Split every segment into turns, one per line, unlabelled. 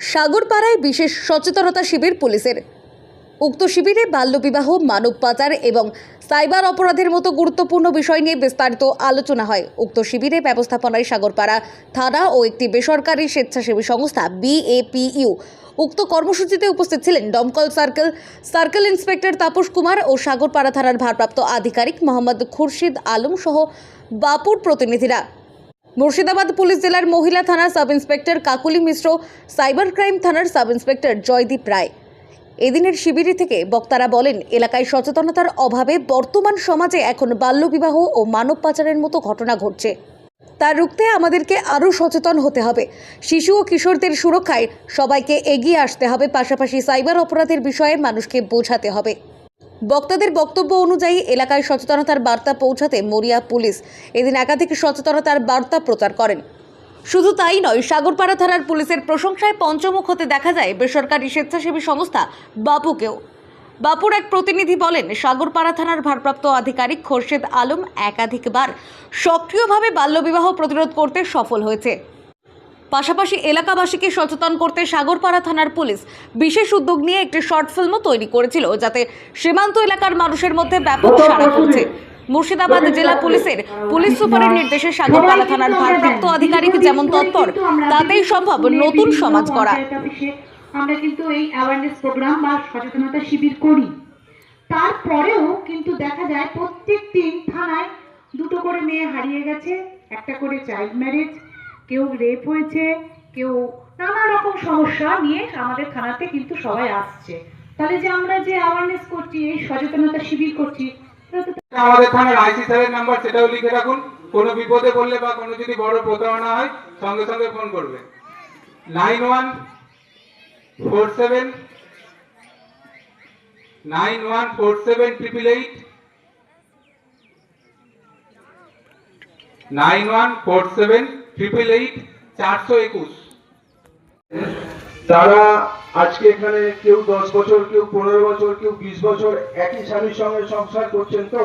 সাগরপাড়ায় বিশেষ সচেতনতা শিবির পুলিশের। উক্ত শিবিরে বাল্যবিবাহ মানব পাচার এবং সাইবার অপরাধের মতো গুরুত্বপূর্ণ বিষয় নিয়ে বিস্তারিত আলোচনা হয়। উক্ত শিবিরে ব্যবস্থাপনায় সাগরপাড়া থানা ও একটি বেসরকারি স্বেচ্ছাসেবী সংস্থা বিএপিইউ। উক্ত কর্মসূচিতে উপস্থিত ছিলেন দমকল circle circle inspector Tapas Kumar ও সাগরপাড়া থানার ভারপ্রাপ্ত আধিকারিক মোহাম্মদ খুরশিদ আলম সহ বাপুর প্রতিনিধিরা। মুর্শিদাবাদ পুলিশ জেলার মহিলা থানার sub inspector Kakuli Mishra, cyber crime থানার সাব ইন্সপেক্টর জয়দীপ রায়। এদিনের শিবিরে থেকে বক্তারা বলেন, এলাকায় সচেতনতার অভাবে বর্তমান সমাজে এখন বাল্যবিবাহ ও মানব পাচারের মতো ঘটনা ঘটছে। তা রুখতে আমাদেরকে আরও সচেতন হতে হবে। শিশু ও কিশোরদের সুরক্ষায় সবাইকে এগিয়ে আসতে হবে, পাশাপাশি সাইবার অপরাধের বিষয়ে মানুষকে বোঝাতে হবে। বক্তাদের বক্তব্য অনুযায়ী এলাকায় সচেতনতার বার্তা পৌঁছাতে মরিয়া পুলিশ এদিন একাধিক সচেতনতার বার্তা প্রচার করেন। শুধু তাই নয়, সাগরপাড়া থানার পুলিশের প্রশংসায় পঞ্চমুখ হতে দেখা যায় বেসরকারি স্বেচ্ছাসেবী সংস্থা বাপুকেও। বাপুর এক প্রতিনিধি বলেন, সাগরপাড়া থানার ভারপ্রাপ্ত আধিকারিক খোরশেদ আলম একাধিকবার সক্রিয়ভাবে বাল্যবিবাহ প্রতিরোধ করতে সফল হয়েছে। পাশাপাশি এলাকাবাসীকে সচেতন করতে সাগরপাড়া থানার পুলিশ বিশেষ উদ্যোগ নিয়ে একটি শর্ট ফিল্মও তৈরি করেছিল যাতে সীমান্ত এলাকার মানুষের মধ্যে ব্যাপক সাড়া পড়ছে মুর্শিদাবাদ জেলা পুলিশের পুলিশ সুপারের নির্দেশে সাগরপাড়া থানার ভারপ্রাপ্ত আধিকারিক যেমন তৎপর তাতেই সম্ভব নতুন সমাজ করা।
আমরা কিন্তু এই অ্যাওয়ারনেস প্রোগ্রাম বা সচেতনতা শিবির করি। তারপরেও কিন্তু দেখা যায় প্রত্যেক দিন থানায় দুটো করে মেয়ে হারিয়ে গেছে একটা করে চাইল্ড ম্যারেজ কেউ রেপ হয়েছে, কেউ নানা রকম সমস্যা নিয়ে আমাদের থানাতে কিন্তু সবাই আসছে। তাহলে যে আমরা যে অ্যাওয়ারনেস করছি, এই সচেতনতা শিবির করছি
আমাদের থানার আইসি স্যারের নাম্বার সেটাও লিখে রাখুন। কোনো বিপদে পড়লে বা কোনো যদি বড় প্রতারণা হয়, সঙ্গে সঙ্গে ফোন করবে nine one four seven, nine one four seven triple eight nine one four seven triple eight চারশো একুশ।
তারা আজকে এখানে কেউ দশ বছর, কেউ পনেরো বছর, কেউ বিশ বছর একই স্বামীর সঙ্গে সংসার করছেন তো?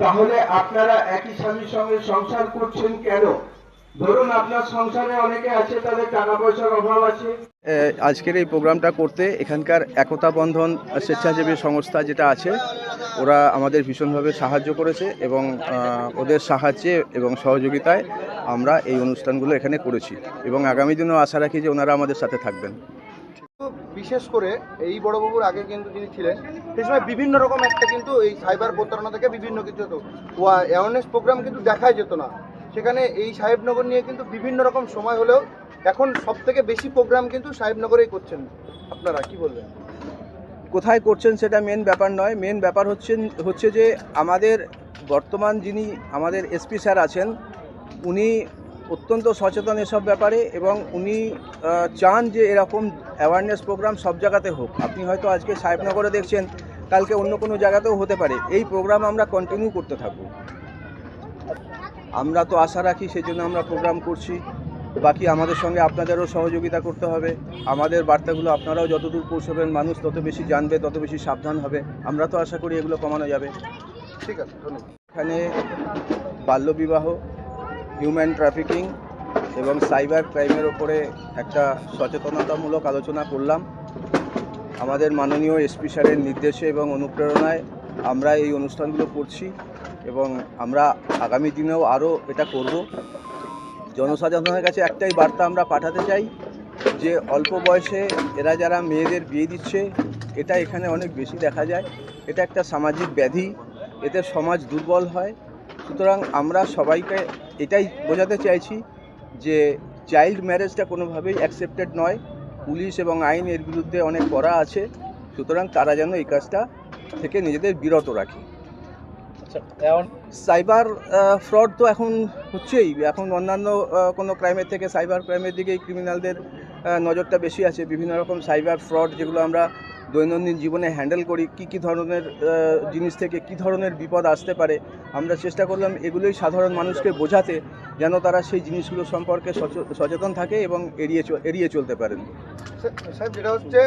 তাহলে আপনারা একই স্বামীর সঙ্গে সংসার করছেন কেন? ধরুন আপনার সংসারে অনেকে আছে তাদের টাকা পয়সার অভাব আছে।
আজকের এই প্রোগ্রামটা করতে এখানকার একতা বন্ধন স্বেচ্ছাসেবী সংস্থা যেটা আছে ওরা আমাদের ভীষণভাবে সাহায্য করেছে এবং ওদের সাহায্যে এবং সহযোগিতায় আমরা এই অনুষ্ঠানগুলো এখানে করেছি এবং আগামী দিনেও আশা রাখি যে ওনারা আমাদের সাথে থাকবেন।
বিশেষ করে এই বড়বাবুর আগে কিন্তু যিনি ছিলেন সেই সময় বিভিন্ন রকম একটা কিন্তু এই সাইবার প্রতারণা থেকে বিভিন্ন কিছু হতো। অ্যাওয়ারনেস প্রোগ্রাম কিন্তু দেখাই যেত না। সেখানে এই সাহেবনগর নিয়ে কিন্তু বিভিন্ন রকম সময় হলেও এখন সব থেকে বেশি প্রোগ্রাম কিন্তু সাহেবনগরেই করছেন। আপনারা কি বলবেন?
কোথায় করছেন সেটা মেন ব্যাপার নয়। মেন ব্যাপার হচ্ছে হচ্ছে যে আমাদের বর্তমান যিনি আমাদের এসপি স্যার আছেন, উনি অত্যন্ত সচেতন এসব ব্যাপারে এবং উনি চান যে এরকম অ্যাওয়ারনেস প্রোগ্রাম সব জায়গাতে হোক। আপনি হয়তো আজকে সাহেবনগরে দেখছেন, কালকে অন্য কোনো জায়গাতেও হতে পারে। এই প্রোগ্রাম আমরা কন্টিনিউ করতে থাকব। আমরা তো আশা রাখি সেই জন্য আমরা প্রোগ্রাম করছি। বাকি আমাদের সঙ্গে আপনাদেরও সহযোগিতা করতে হবে। আমাদের বার্তাগুলো আপনারাও যতদূর পৌঁছবেন মানুষ তত বেশি জানবে তত বেশি সাবধান হবে। আমরা তো আশা করি এগুলো কমানো যাবে।
ঠিক আছে ধন্যবাদ।
এখানে বাল্যবিবাহ হিউম্যান ট্রাফিকিং এবং সাইবার ক্রাইমের ওপরে একটা সচেতনতামূলক আলোচনা করলাম। আমাদের মাননীয় এসপি স্যারের নির্দেশে এবং অনুপ্রেরণায় আমরা এই অনুষ্ঠানগুলো করছি এবং আমরা আগামী দিনেও আরও এটা করব। জনসাধারণের কাছে একটাই বার্তা আমরা পাঠাতে চাই যে অল্প বয়সে এরা যারা মেয়েদের বিয়ে দিচ্ছে, এটা এখানে অনেক বেশি দেখা যায়। এটা একটা সামাজিক ব্যাধি, এতে সমাজ দুর্বল হয়। সুতরাং আমরা সবাইকে এটাই বোঝাতে চাইছি যে চাইল্ড ম্যারেজটা কোনোভাবেই অ্যাকসেপ্টেড নয়। পুলিশ এবং আইন এর বিরুদ্ধে অনেক করা আছে। সুতরাং তারা যেন এই কাজটা থেকে নিজেদের বিরত রাখি। সাইবার ফ্রড তো এখন হচ্ছেই। এখন অন্যান্য কোনো ক্রাইমের থেকে সাইবার ক্রাইমের দিকেই ক্রিমিনালদের নজরটা বেশি আছে। বিভিন্ন রকম সাইবার ফ্রড যেগুলো আমরা দৈনন্দিন জীবনে হ্যান্ডেল করি কি কি ধরনের জিনিস থেকে কি ধরনের বিপদ আসতে পারে আমরা চেষ্টা করলাম এগুলোই সাধারণ মানুষকে বোঝাতে যেন তারা সেই জিনিসগুলো সম্পর্কে সচে- সচেতন থাকে এবং এড়িয়ে চ- এড়িয়ে চলতে পারেন।
যেটা হচ্ছে